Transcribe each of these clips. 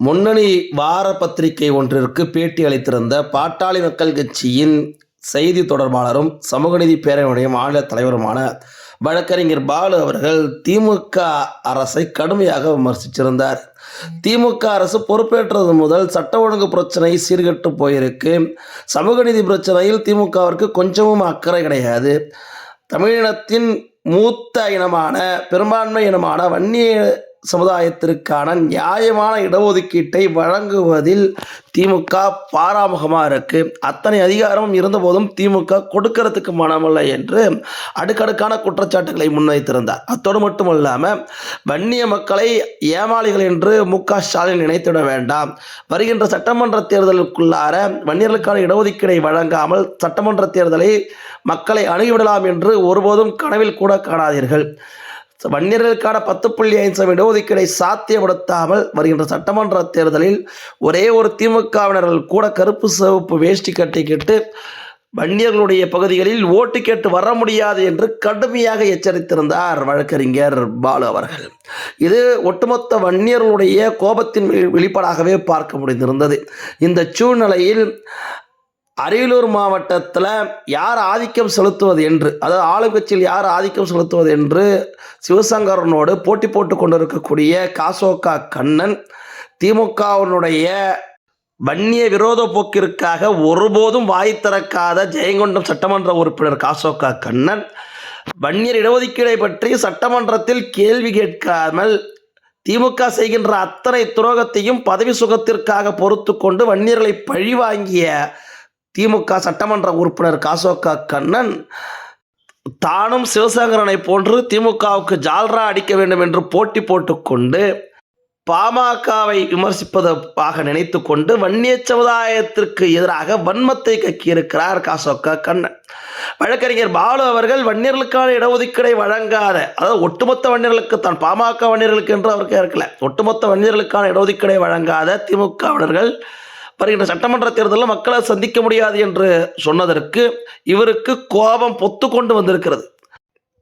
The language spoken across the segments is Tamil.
முன்னணி வார பத்திரிகை ஒன்றிற்கு பேட்டி அளித்திருந்த பாட்டாளி மக்கள் கட்சியின் செய்தி தொடர்பாளரும் சமூக நீதி பேரவையுடைய மாநில தலைவருமான வழக்கறிஞர் பாலு அவர்கள் திமுக அரசை கடுமையாக விமர்சிச்சிருந்தார். திமுக அரசு பொறுப்பேற்றது முதல் சட்ட ஒழுங்கு பிரச்சனை சீர்கட்டு போயிருக்கு. சமூக நீதி பிரச்சனையில் திமுகவிற்கு கொஞ்சமும் அக்கறை கிடையாது. தமிழினத்தின் மூத்த இனமான பெரும்பான்மை இனமான வன்னிய சமுதாயத்திற்கான நியாயமான இடஒதுக்கீட்டை வழங்குவதில் திமுக பாராமுகமாக இருக்கு. அத்தனை அதிகாரமும் இருந்தபோதும் திமுக கொடுக்கறதுக்கு மனமில்லை என்று அடுக்கடுக்கான குற்றச்சாட்டுகளை முன்வைத்திருந்தார். அத்தோடு மட்டுமல்லாமல் வன்னிய மக்களை ஏமாளிகள் என்று மு க ஸ்டாலின் நினைத்துவிட வேண்டாம். வருகின்ற சட்டமன்ற தேர்தலுக்குள்ளார வன்னியர்களுக்கான இடஒதுக்கீடை வழங்காமல் சட்டமன்ற தேர்தலை மக்களை அணுகிவிடலாம் என்று ஒருபோதும் கனவில் கூட காணாதீர்கள். வன்னியர்களுக்கான பத்து புள்ளி ஐந்து சதவீத இடஒதுக்கீடை சாத்தியப்படுத்தாமல் வருகின்ற சட்டமன்ற தேர்தலில் ஒரே ஒரு திமுகவினர்கள் கூட கருப்பு சிவப்பு வேஷ்டி கட்டிக்கிட்டு வன்னியர்களுடைய பகுதிகளில் ஓட்டு கேட்டு வர முடியாது என்று கடுமையாக எச்சரித்திருந்தார் வழக்கறிஞர் பாலு அவர்கள். இது ஒட்டுமொத்த வன்னியர்களுடைய கோபத்தின் வெளிப்பாடாகவே பார்க்க முடிந்திருந்தது. இந்த சூழ்நிலையில் அரியலூர் மாவட்டத்தில் யார் ஆதிக்கம் செலுத்துவது என்று அதாவது ஆளுங்கட்சியில் யார் ஆதிக்கம் செலுத்துவது என்று சிவசங்கரனோடு போட்டி போட்டு கொண்டிருக்கக்கூடிய காசோகா கண்ணன் திமுகவினுடைய வன்னிய விரோத போக்கிற்காக ஒருபோதும் வாய் திறக்காத ஜெயங்கொண்டம் சட்டமன்ற உறுப்பினர் காசோகா கண்ணன் வன்னியர் இடஒதுக்கீடை பற்றி சட்டமன்றத்தில் கேள்வி கேட்காமல் திமுக செய்கின்ற அத்தனை துரோகத்தையும் பதவி சுகத்திற்காக பொறுத்து கொண்டு வன்னியர்களை பழிவாங்கிய திமுக சட்டமன்ற உறுப்பினர் காசோகா கண்ணன் தானும் சிவசங்கரனை போன்று திமுகவுக்கு ஜால்ரா அடிக்க வேண்டும் என்று போட்டி போட்டுக்கொண்டு பாமகவை விமர்சிப்பதாக நினைத்து கொண்டு வன்னிய சமுதாயத்திற்கு எதிராக வன்மத்தை கக்கியிருக்கிறார் காசோக்கா கண்ணன். வழக்கறிஞர் பாலு அவர்கள் வன்னியர்களுக்கான இடஒதுக்கீடை வழங்காத அதாவது ஒட்டுமொத்த வன்னியர்களுக்கு தான் பாமக வன்னியர்களுக்கு என்று அவருக்கு இருக்கல ஒட்டுமொத்த வன்னியர்களுக்கான இடஒதுக்கீடை வழங்காத திமுகவினர்கள் வருகின்ற சட்டமன்ற தேர்தலில் மக்களை சந்திக்க முடியாது என்று சொன்னதற்கு இவருக்கு கோபம் பொத்து கொண்டு வந்திருக்கிறது.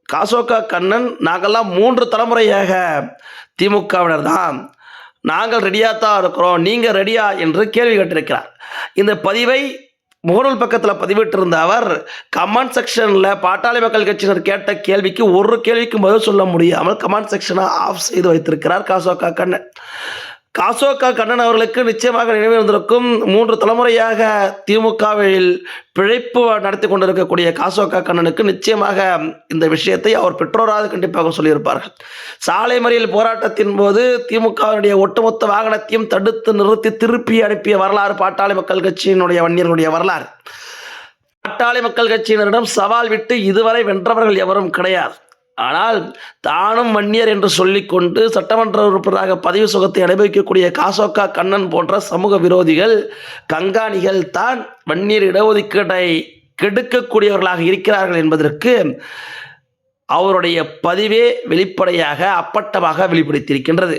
காசோகா கண்ணன் நாங்கள்லாம் மூன்று தலைமுறையாக திமுகவினர் தான். நாங்கள் ரெடியாக தான் இருக்கிறோம். நீங்கள் ரெடியா என்று கேள்வி கேட்டிருக்கிறார். இந்த பதிவை முகநூல் பக்கத்தில் பதிவிட்டிருந்த அவர் கமெண்ட் செக்ஷனில் பாட்டாளி மக்கள் கட்சியினர் கேட்ட கேள்விக்கு ஒரு கேள்விக்கும் பதில் சொல்ல முடியாமல் கமெண்ட் செக்ஷனை ஆஃப் செய்து வைத்திருக்கிறார் காசோகா கண்ணன். காசோகா கண்ணன் அவர்களுக்கு நிச்சயமாக நினைவு வந்திருக்கும் மூன்று தலைமுறையாக திமுகவில் பிழைப்பு நடத்தி கொண்டிருக்கக்கூடிய காசோகா கண்ணனுக்கு நிச்சயமாக இந்த விஷயத்தை அவர் பெற்றோராக கண்டிப்பாக சொல்லியிருப்பார்கள். சாலை மறியல் போராட்டத்தின் போது திமுகவினுடைய ஒட்டுமொத்த வாகனத்தையும் தடுத்து நிறுத்தி திருப்பி அனுப்பிய வரலாறு பாட்டாளி மக்கள் கட்சியினுடைய வன்னியர்களுடைய வரலாறு. பாட்டாளி மக்கள் கட்சியினரிடம் சவால் விட்டு இதுவரை வென்றவர்கள் எவரும் கிடையாது. ஆனால் தானும் வன்னியர் என்று சொல்லிக்கொண்டு சட்டமன்ற உறுப்பினராக பதவி சுகத்தை அனுபவிக்கக்கூடிய காசோக்கா கண்ணன் போன்ற சமூக விரோதிகள் கங்காணிகள் தான் வன்னியர் இடஒதுக்கீட்டை கெடுக்கக்கூடியவர்களாக இருக்கிறார்கள் என்பதற்கு அவருடைய பதிவே வெளிப்படையாக அப்பட்டமாக வெளிப்படுத்தியிருக்கின்றது.